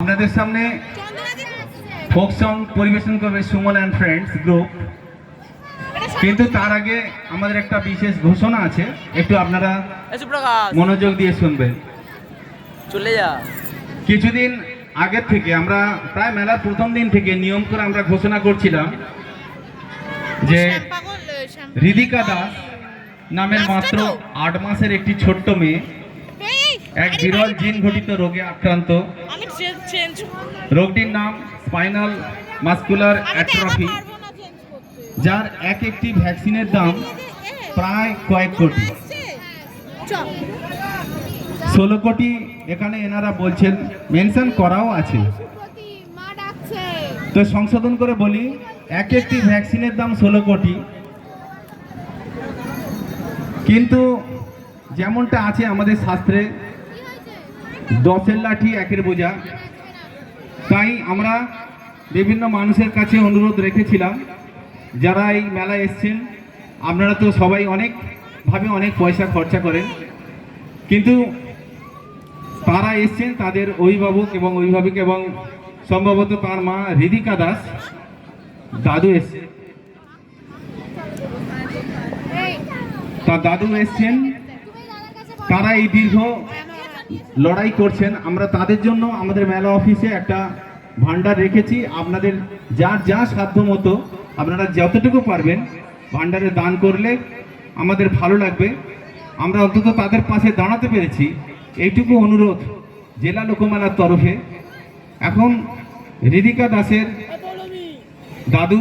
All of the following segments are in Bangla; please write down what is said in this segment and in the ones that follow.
আপনাদের সামনে ফোক সং পরিবেশন করবে সুমন অ্যান্ড ফ্রেন্ডস গ্রুপ কিন্তু তার আগে আমাদের একটা বিশেষ ঘোষণা আছে। একটু আপনারা মনোযোগ দিয়ে শুনবেন। চলে যা। কিছুদিন আগের থেকে আমরা প্রায় মেলার প্রথম দিন থেকে নিয়ম করে আমরা ঘোষণা করছিলাম যে হৃদিকা দাস নামের মাত্র আট মাসের একটি ছোট্ট মেয়ে এক বিরল জিন ঘটিত রোগে আক্রান্ত। রোগটির নাম স্পাইনাল মাস্কুলার অ্যাট্রফি যার এক একটি ভ্যাকসিনের দাম প্রায় কয়েক কোটি। ষোলো কোটি এখানে এনারা বলছেন মেনশন করাও আছে। তো সংশোধন করে বলি এক একটি ভ্যাকসিনের দাম ষোলো কোটি। কিন্তু যেমনটা আছে আমাদের শাস্ত্রে দশের লাঠি একের বোঝা। তাই আমরা বিভিন্ন মানুষের কাছে অনুরোধ রেখেছিলাম, যারা এই মেলায় এসছেন, আপনারা তো সবাই অনেকভাবে অনেক পয়সা খরচা করেন। কিন্তু তারা এসছেন, তাদের অভিভাবক এবং অভিভাবক এবং সম্ভবত তার মা হৃদিকা দাস, দাদু এসছে তার দাদু এসছেন। তারা এই দীর্ঘ লড়াই করছেন। আমরা তাদের জন্য আমাদের মেলা অফিসে একটা ভান্ডার রেখেছি। আপনাদের যার যা সাধ্য মতো আপনারা যতটুকু পারবেন ভান্ডারে দান করলে আমাদের ভালো লাগবে। আমরা অন্তত তাদের পাশে দাঁড়াতে পেরেছি। এইটুকু অনুরোধ জেলা লোকমেলার তরফে। এখন হৃদিকা দাসের দাদু,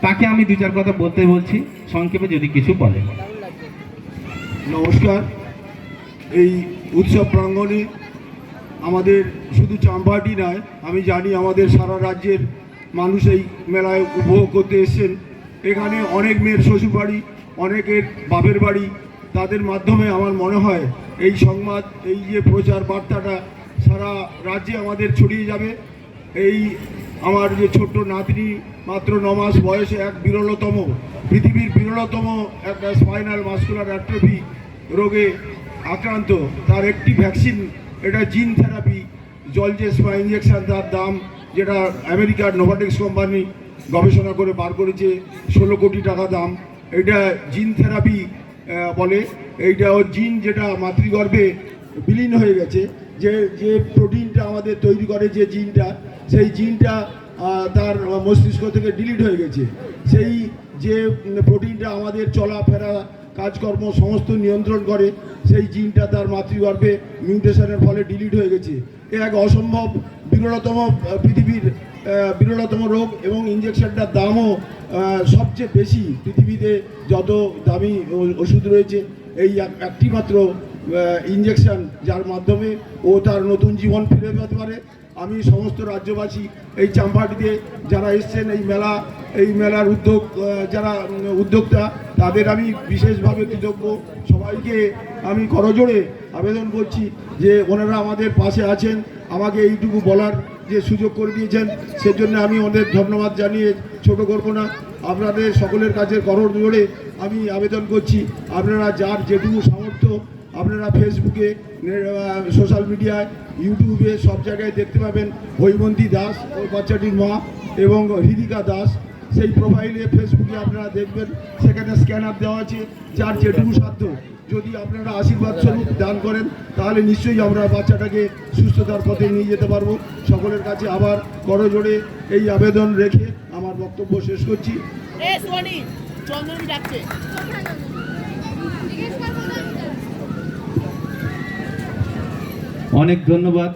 তাকে আমি দু চার কথা বলতে বলছি। সংক্ষেপে যদি কিছু বলেন। নমস্কার। এই উৎসব প্রাঙ্গণে আমাদের শুধু চাম্পাহাটি নয়, আমি জানি আমাদের সারা রাজ্যের মানুষ এই মেলায় উপভোগ করতে এসেছেন। এখানে অনেক মেয়ের শ্বশুরবাড়ি, অনেকের বাপের বাড়ি, তাদের মাধ্যমে আমার মনে হয় এই সংবাদ, এই যে প্রচার বার্তাটা সারা রাজ্যে আমাদের ছড়িয়ে যাবে। এই আমার যে ছোট্ট নাতনি, মাত্র ন মাস বয়সে এক বিরলতম, পৃথিবীর বিরলতম একটা স্পাইনাল মাস্কুলার অ্যাট্রফি রোগে আক্রান্ত, তার একটি ভ্যাকসিন এটা জিন থেরাপি জল জলজেস বা ইঞ্জেকশান তার দাম যেটা আমেরিকার নোভাটেক্স কোম্পানি গবেষণা করে বার করেছে, ষোলো কোটি টাকা দাম। এটা জিন থেরাপি বলে। এইটা জিন যেটা মাতৃগর্ভে বিলীন হয়ে গেছে, যে যে প্রোটিনটা আমাদের তৈরি করে যে জিনটা সেই জিনটা তার মস্তিষ্ক থেকে ডিলিট হয়ে গেছে। সেই যে প্রোটিনটা আমাদের চলাফেরা কাজকর্ম সমস্ত নিয়ন্ত্রণ করে, সেই জিনটা তার মাতৃগর্ভে মিউটেশনের ফলে ডিলিট হয়ে গেছে। এ এক অসম্ভব বিরলতম পৃথিবীর বিরলতম রোগ এবং ইঞ্জেকশনটার দামও সবচেয়ে বেশি পৃথিবীতে যত দামি ওষুধ রয়েছে, এই এক- একটি মাত্র ইঞ্জেকশন যার মাধ্যমে ও তার নতুন জীবন ফিরে পেতে পারে। আমি সমস্ত রাজ্যবাসী এই চাম্পাটিতে যারা এসছেন, এই মেলা, এই মেলার উদ্যোগ যারা উদ্যোক্তা, তাদের আমি বিশেষভাবে কৃতজ্ঞ। সবাইকে আমি করজোড়ে আবেদন করছি যে ওনারা আমাদের পাশে আছেন, আমাকে এইটুকু বলার যে সুযোগ করে দিয়েছেন, সেজন্য আমি ওদের ধন্যবাদ জানিয়ে ছোট করব না। আপনাদের সকলের কাছে করর জোড়ে আমি আবেদন করছি। আপনারা যার যেটুকু সামর্থ্য আপনারা ফেসবুকে সোশ্যাল মিডিয়ায় ইউটিউবে সব জায়গায় দেখতে পাবেন হৈমন্তী দাস ওই বাচ্চাটির মা এবং হৃদিকা দাস। সেই প্রোফাইলে ফেসবুকে আপনারা দেখবেন, সেখানে স্ক্যানার দেওয়া আছে, যার যেটুকু সাধ্য। যদি আপনারা আশীর্বাদ স্বরূপ দান করেন, তাহলে নিশ্চয়ই আমরা বাচ্চাটাকে সুস্থতার পথে নিয়ে যেতে পারব। সকলের কাছে আবার করজোড়ে এই আবেদন রেখে আমার বক্তব্য শেষ করছি। ডাকছে জিজ্ঞেস করব না অনেক ধন্যবাদ।